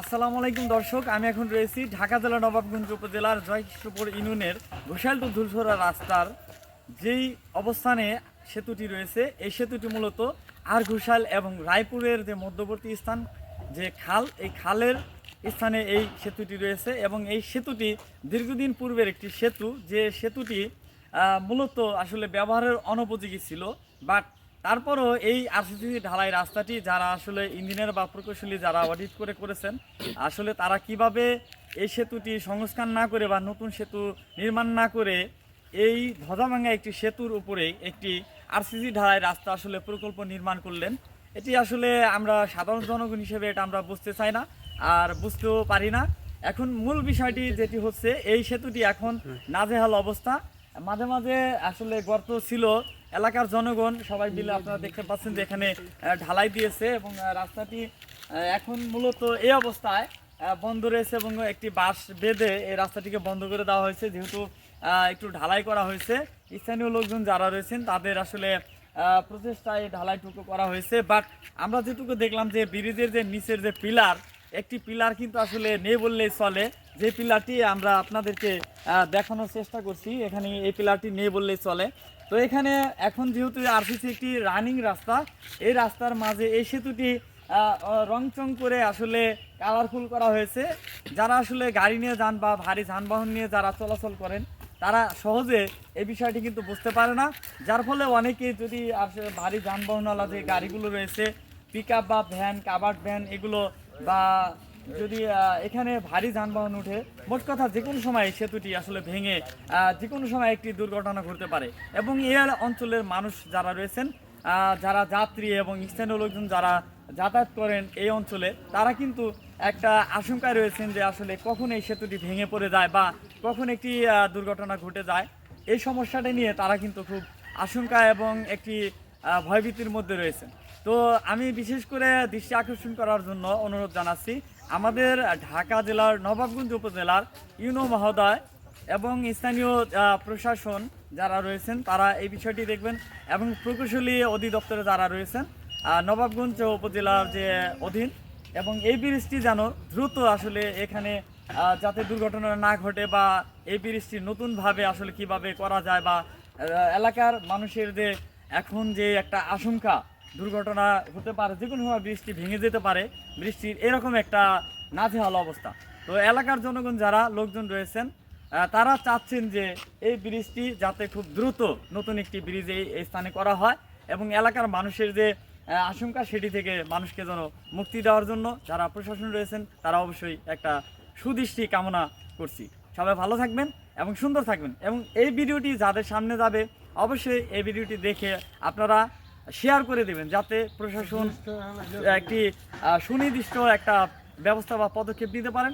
আসসালামু আলাইকুম দর্শক, আমি এখন রয়েছি ঢাকা জেলা নবাবগঞ্জ উপজেলার জয়কিশোরপুর ইউনিয়নের ঘোষাল টু ধুলসরা রাস্তার যেই অবস্থানে সেতুটি রয়েছে, এই সেতুটি মূলত আর ঘোষাল এবং রায়পুরের যে মধ্যবর্তী স্থান, যে খাল, এই খালের স্থানে এই সেতুটি রয়েছে এবং এই সেতুটি দীর্ঘদিন পূর্বের একটি সেতু, যে সেতুটি মূলত আসলে ব্যবহারের অনুপযোগী ছিল বাট তারপরও এই আরসিসি ঢালাই রাস্তাটি যারা আসলে ইঞ্জিনিয়ার বা প্রকৌশলী যারা অডিট করে করেছেন আসলে তারা কীভাবে এই সেতুটি সংস্কার না করে বা নতুন সেতু নির্মাণ না করে এই ধ্বজাভাঙ্গা একটি সেতুর উপরে একটি আরসিসি ঢালাই রাস্তা আসলে প্রকল্প নির্মাণ করলেন এটি আসলে আমরা সাধারণ জনগণ হিসেবে এটা আমরা বুঝতে চাই না আর বুঝতেও পারি না। এখন মূল বিষয়টি যেটি হচ্ছে এই সেতুটি এখন নাজেহাল অবস্থা। মাঝে মাঝে আসলে গর্ত ছিল এলাকার জনগণ সবাই মিলে আপনারা দেখতে পাচ্ছেন যে এখানে ঢালাই দিয়েছে এবং রাস্তাটি এখন মূলত এই অবস্থায় বন্ধ রয়েছে এবং একটি বাঁশ বেঁধে এই রাস্তাটিকে বন্ধ করে দেওয়া হয়েছে। যেহেতু একটু ঢালাই করা হয়েছে, স্থানীয় লোকজন যারা রয়েছেন তাদের আসলে প্রচেষ্টায় ঢালাইটুকু করা হয়েছে। বাট আমরা যেটুকু দেখলাম যে ব্রিজের যে নিচের যে পিলার, একটি পিলার কিন্তু আসলে নেই বললেই চলে। যে পিলারটি আমরা আপনাদেরকে দেখানোর চেষ্টা করছি, এখানে এই পিলারটি নেই বললেই চলে। তো এখানে এখন যেহেতু আরসিসি একটি রানিং রাস্তা, এই রাস্তার মাঝে এই সেতুটি রংচং করে আসলে কালারফুল করা হয়েছে। যারা আসলে গাড়ি নিয়ে যান বা ভারী যানবাহন নিয়ে যারা চলাচল করেন, তারা সহজে এই বিষয়টি কিন্তু বুঝতে পারে না। যার ফলে অনেকে যদি আসলে ভারী যানবাহনওয়ালা যে গাড়িগুলো রয়েছে পিক বা ভ্যান কাবার্ড ভ্যান এগুলো বা যদি এখানে ভারী যানবাহন উঠে, মোট কথা যে কোনো সময় সেতুটি আসলে ভেঙে যে কোনো সময় একটি দুর্ঘটনা ঘটতে পারে। এবং এই অঞ্চলের মানুষ যারা রয়েছেন যারা যাত্রী এবং স্থানীয় লোকজন যারা যাতায়াত করেন এই অঞ্চলে, তারা কিন্তু একটা আশঙ্কায় রয়েছেন যে আসলে কখন এই সেতুটি ভেঙে পড়ে যায় বা কখন একটি দুর্ঘটনা ঘটে যায়। এই সমস্যাটা নিয়ে তারা কিন্তু খুব আশঙ্কা এবং একটি ভয়ভীতির মধ্যে রয়েছেন। তো আমি বিশেষ করে দৃষ্টি আকর্ষণ করার জন্য অনুরোধ জানাচ্ছি আমাদের ঢাকা জেলার নবাবগঞ্জ উপজেলার ইউনো মহোদয় এবং স্থানীয় প্রশাসন যারা রয়েছেন, তারা এই বিষয়টি দেখবেন এবং প্রকৌশলী অধিদপ্তরে যারা রয়েছেন নবাবগঞ্জ উপজেলার যে অধীন এবং এই ব্রিজটি যেন দ্রুত আসলে এখানে যাতে দুর্ঘটনা না ঘটে বা এই ব্রিজটি নতুনভাবে আসলে কীভাবে করা যায় বা এলাকার মানুষের যে এখন যে একটা আশঙ্কা দুর্ঘটনা হতে পারে, যে কোনো সময় বৃষ্টি ভেঙে যেতে পারে, বৃষ্টির এরকম একটা নাজেহাল অবস্থা। তো এলাকার জনগণ যারা লোকজন রয়েছেন তারা চাচ্ছেন যে এই ব্রিজটি যাতে খুব দ্রুত নতুন একটি ব্রিজ এই স্থানে করা হয় এবং এলাকার মানুষের যে আশঙ্কা সেটি থেকে মানুষকে যেন মুক্তি দেওয়ার জন্য যারা প্রশাসন রয়েছেন, তারা অবশ্যই একটা সুদৃষ্টি কামনা করছি। সবাই ভালো থাকবেন এবং সুন্দর থাকবেন। এবং এই ভিডিওটি যাদের সামনে যাবে, অবশ্যই এই ভিডিওটি দেখে আপনারা শেয়ার করে দেবেন যাতে প্রশাসন একটি সুনির্দিষ্ট একটা ব্যবস্থা বা পদক্ষেপ নিতে পারেন।